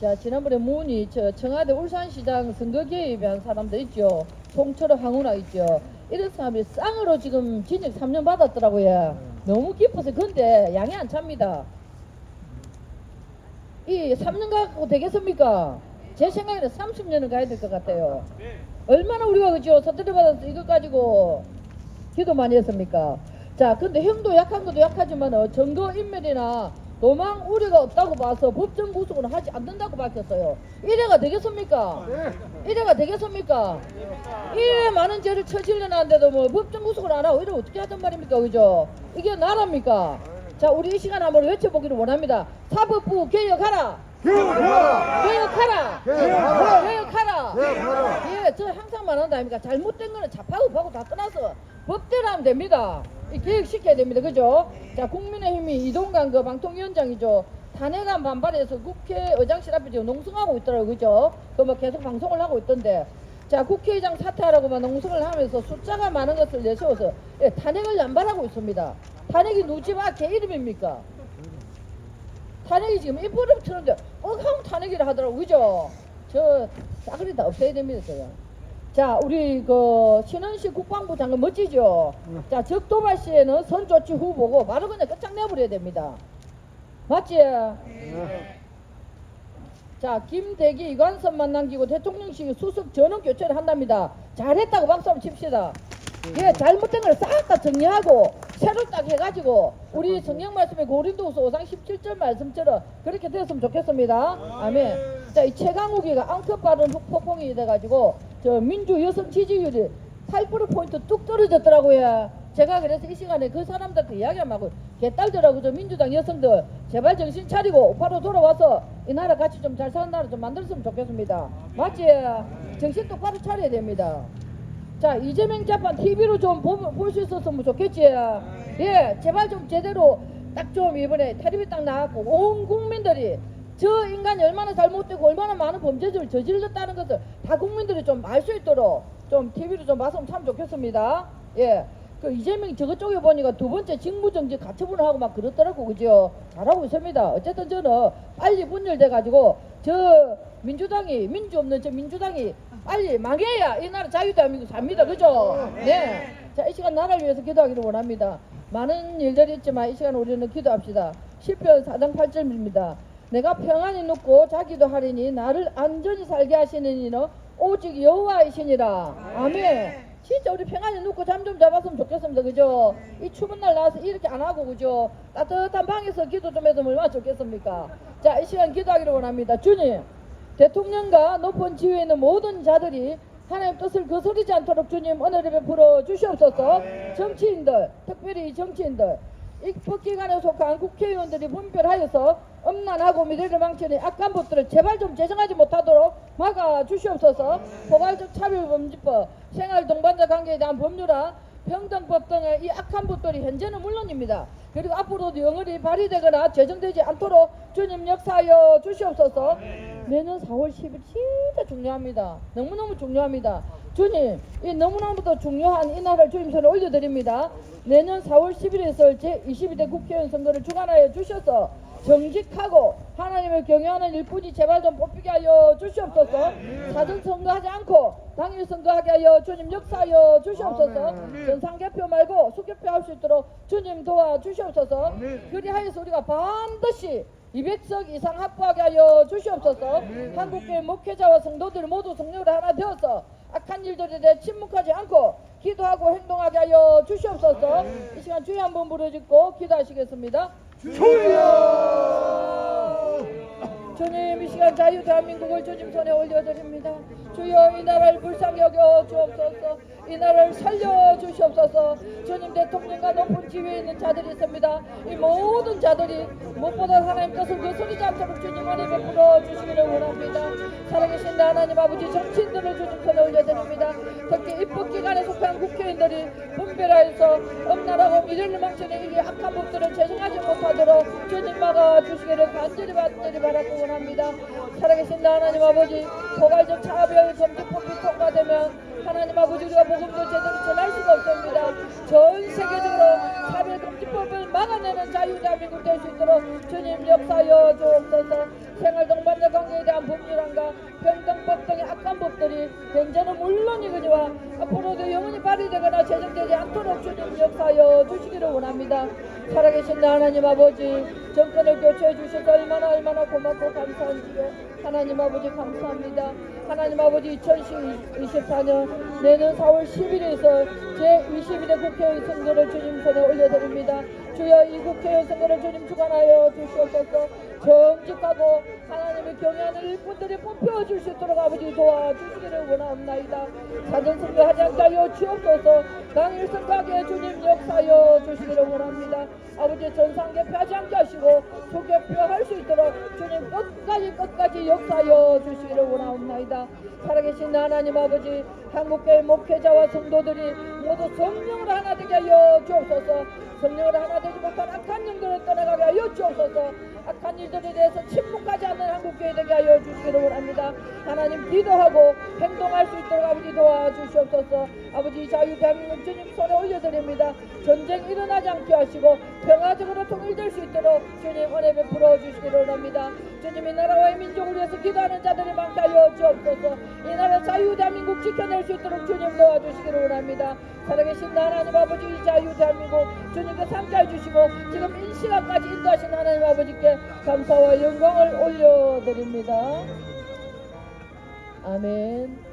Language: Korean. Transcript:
자, 지난번에 문이 저 청와대 울산시장 선거 개입한 사람들 있죠. 송철호 황운하 있죠. 이런 사람이 쌍으로 지금 진역 3년 받았더라고요. 너무 기뻐서 근데 양이 안 찹니다. 이 3년 갖고 되겠습니까? 제 생각에는 30년은 가야 될 것 같아요. 얼마나 우리가 그죠? 서투리 받아서 이것 가지고 기도 많이 했습니까? 자, 근데 형도 약한 것도 약하지만 어, 증거 인멸이나 도망 우려가 없다고 봐서 법정 구속은 하지 않는다고 밝혔어요. 이래가 되겠습니까? 이래가 되겠습니까? 이래 많은 죄를 처질려놨는데도 뭐 법정 구속을 안 하고 이래 어떻게 하단 말입니까? 그죠? 이게 나라입니까? 자, 우리 이 시간 한번 외쳐보기를 원합니다. 사법부 개혁하라! 개혁하라! 개혁하라! 개혁하라! 개혁하라! 개혁하라! 예, 저 항상 말한다 아닙니까? 잘못된 거는 자파고 파고 다 떠나서 법대로 하면 됩니다. 이 개혁시켜야 됩니다. 그죠? 자, 국민의힘이 이동관 그 방통위원장이죠. 탄핵안 반발해서 국회의장실 앞에 지금 농성하고 있더라고요. 그죠? 그뭐 계속 방송을 하고 있던데. 자, 국회의장 사퇴하라고만 농성을 하면서 숫자가 많은 것을 내세워서 예, 탄핵을 남발하고 있습니다. 탄핵이 누지마 개 이름입니까? 탄핵이 지금 입버릇 치는데 어 하면 탄핵이라 하더라고 그죠? 저 싸그리 다 없애야 됩니다 저요. 자 우리 그 신원식 국방부 장관 멋지죠? 자 적도발 시에는 선조치 후보고 바로 그냥 끝장내버려야 됩니다. 맞지? 자 김대기 이관선만 남기고 대통령실 수석 전원 교체를 한답니다. 잘했다고 박수 한번 칩시다. 예, 잘못된 걸 싹 다 정리하고 새로 딱 해가지고 우리 성경 말씀에 고린도서 5장 17절 말씀처럼 그렇게 됐으면 좋겠습니다. 아멘. 자, 이 최강욱이가 앙컷 발언 폭풍이 돼가지고 저 민주 여성 지지율이 8% 포인트 뚝 떨어졌더라고요. 제가 그래서 이 시간에 그 사람들한테 이야기하고 개딸들하고 저 민주당 여성들 제발 정신 차리고 오빠로 돌아와서 이 나라 같이 좀 잘 사는 나라 좀 만들었으면 좋겠습니다. 맞지? 정신 똑바로 차려야 됩니다. 자 이재명 재판 TV로 좀 볼 수 있었으면 좋겠지. 예, 제발 좀 제대로 딱 좀 이번에 텔레비 딱 나왔고 온 국민들이 저 인간이 얼마나 잘못되고 얼마나 많은 범죄를 저질렀다는 것을 다 국민들이 좀 알 수 있도록 좀 TV로 좀 봤으면 참 좋겠습니다. 예. 그 이재명이 저것 쪽에 보니까 두 번째 직무정지 가처분을 하고 막 그렇더라고 그죠? 잘하고 있습니다. 어쨌든 저는 빨리 분열돼 가지고 저 민주당이 민주 없는 저 민주당이 빨리 망해야 이 나라 자유대한민국 삽니다. 그죠? 네. 자, 이 시간 나라를 위해서 기도하기를 원합니다. 많은 일들이 있지만 이 시간 우리는 기도합시다. 10편 4장 8절입니다. 내가 평안히 눕고 자기도 하리니 나를 안전히 살게 하시는 이는 오직 여호와이시니라. 아멘. 진짜 우리 평안히 눕고 잠 좀 잡았으면 좋겠습니다. 그죠? 이 추운 날 나와서 이렇게 안 하고 그죠? 따뜻한 방에서 기도 좀 해도 얼마나 좋겠습니까? 자, 이 시간 기도하기를 원합니다. 주님. 대통령과 높은 지위에 있는 모든 자들이 하나님 뜻을 거스르지 않도록 주님 은혜를 베풀어 주시옵소서. 정치인들 특별히 정치인들 이 법기관에 속한 국회의원들이 분별하여서 음란하고 미래를 망치는 악한 법들을 제발 좀 제정하지 못하도록 막아 주시옵소서. 포괄적 차별금지법 생활동반자 관계에 대한 법률안 평등법 등의 이 악한 법들이 현재는 물론입니다. 그리고 앞으로도 영원히 발의되거나 제정되지 않도록 주님 역사하여 주시옵소서. 내년 4월 10일 진짜 중요합니다. 너무너무 중요합니다. 주님, 이 너무나도 중요한 이 날을 주님 손에 올려드립니다. 내년 4월 10일에 있을 제22대 국회의원 선거를 주관하여 주셔서 정직하고 하나님을 경외하는 일꾼이 제발 좀 뽑히게 하여 주시옵소서. 사전 선거하지 않고 당일 선거하게 하여 주님 역사하여 주시옵소서. 전상 개표 말고 수개표 할 수 있도록 주님 도와 주시옵소서. 그리하여서 우리가 반드시 200석 이상 확보하게 하여 주시옵소서. 한국교회 목회자와 성도들 모두 성령으로 하나 되어서 악한 일들에 대해 침묵하지 않고 기도하고 행동하게 하여 주시옵소서. 이 시간 주여 한번 부르짖고 기도하시겠습니다. 주님 이 시간 자유 대한민국을 주님 손에 올려드립니다. 주여 이 나라를 불쌍히 여겨 주옵소서. 이 나라를 살려 주시옵소서. 주님 대통령과 높은 지위에 있는 자들이 있습니다. 이 모든 자들이 무엇보다 하나님 뜻을 거스르지 않도록 주님 은혜 베풀어 주시기를 원합니다. 살아계신 하나님 아버지 정치인들을 주님 손에 올려드립니다. 특히 입법기관에 속한 국회의원들이 분별하여서 엄나라고 미래를 망치는 이 악한 법들을 제정하지 못하도록 주님 막아 주시기를 간절히 간절히 바라고 원합니다. 살아계신 하나님 아버지 포괄적 차별 금지법이 통과되면 하나님 아버지 우리가 복음도 제대로 전할 수가 없습니다. 전 세계적으로 차별 금지법을 막아내는 자유 대한민국 될 수 있도록 주님 역사여 주옵소서. 생활 동반자 관계 인간관계에 대한 법률안과 평등법 등의 악한 법들이 현재는 물론이거니와 앞으로도 영원히 발휘되거나 제정되지 않도록 주님 역사하여 주시기를 원합니다. 살아계신 하나님 아버지 정권을 교체해 주셔서 얼마나 얼마나 고맙고 감사한지요. 하나님 아버지 감사합니다. 하나님 아버지 2024년 내년 4월 10일에서 제21대 국회의원 선거를 주님 손에 올려드립니다. 주여 이 국회의원 선거를 주님 주관하여 주시옵소서 정직하고 하나님의 경외하는 일꾼들이 뽑혀줄 수 있도록 아버지 도와주시기를 원하옵나이다. 사전 선거하지 않게 하여 주옵소서 당일 선거하게 주님 역사하여 주시기를 원합니다. 아버지 전상 개표하지 않게 하시고 소개표할 수 있도록 주님 끝까지 끝까지 역사하여 주시기를 원하옵나이다. 살아계신 하나님 아버지 한국교회 목회자와 성도들이 모두 성령으로 하나 되게 하여 주옵소서 성령으로 하나 되지 못한 악한 영들을 떠나가게 하여 악한 일들에 대해서 침묵하지 않는 한국교회 되게 하여 주시기를 원합니다. 하나님 기도하고 행동할 수 있도록 아버지 도와주시옵소서 아버지 자유 대한민국 주님 손에 올려드립니다. 전쟁 일어나지 않게 하시고 평화적으로 통일될 수 있도록 주님 은혜 베풀어 주시기를 원합니다. 주님 이 나라와 이 민족을 위해서 기도하는 자들이 많게 하여 주옵소서 이 나라 자유 대한민국 지켜낼 수 있도록 주님 도와주시기를 원합니다. 살아계신 하나님 아버지 이 자유 대한민국 주님께 삼가해 주시고 지금 이 시간까지 인도하신 하나님 아버지께 감사와 영광을 올려드립니다. 아멘.